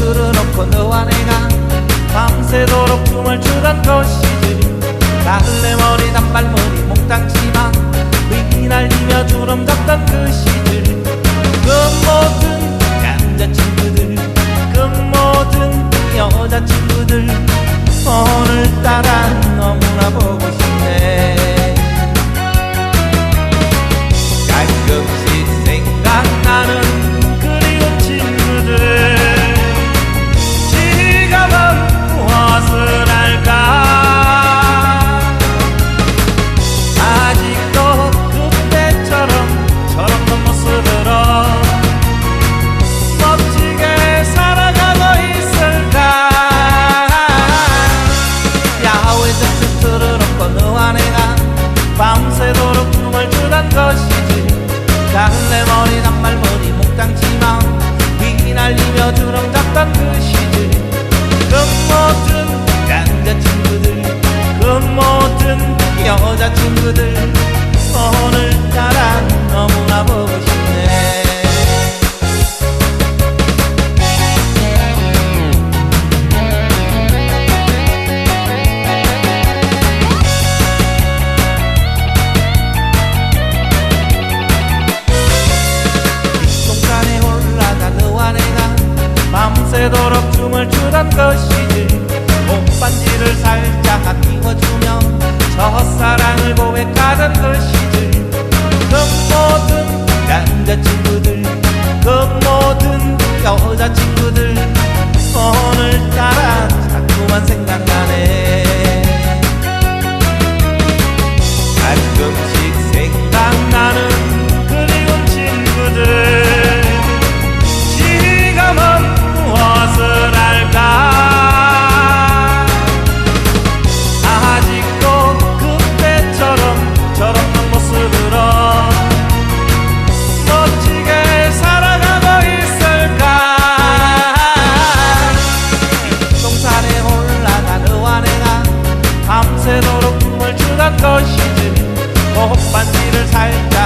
틀어놓고 너와 내가 밤새도록 춤을 추던 도시들이 나흘래 여자친구들 오늘따라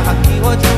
aquí.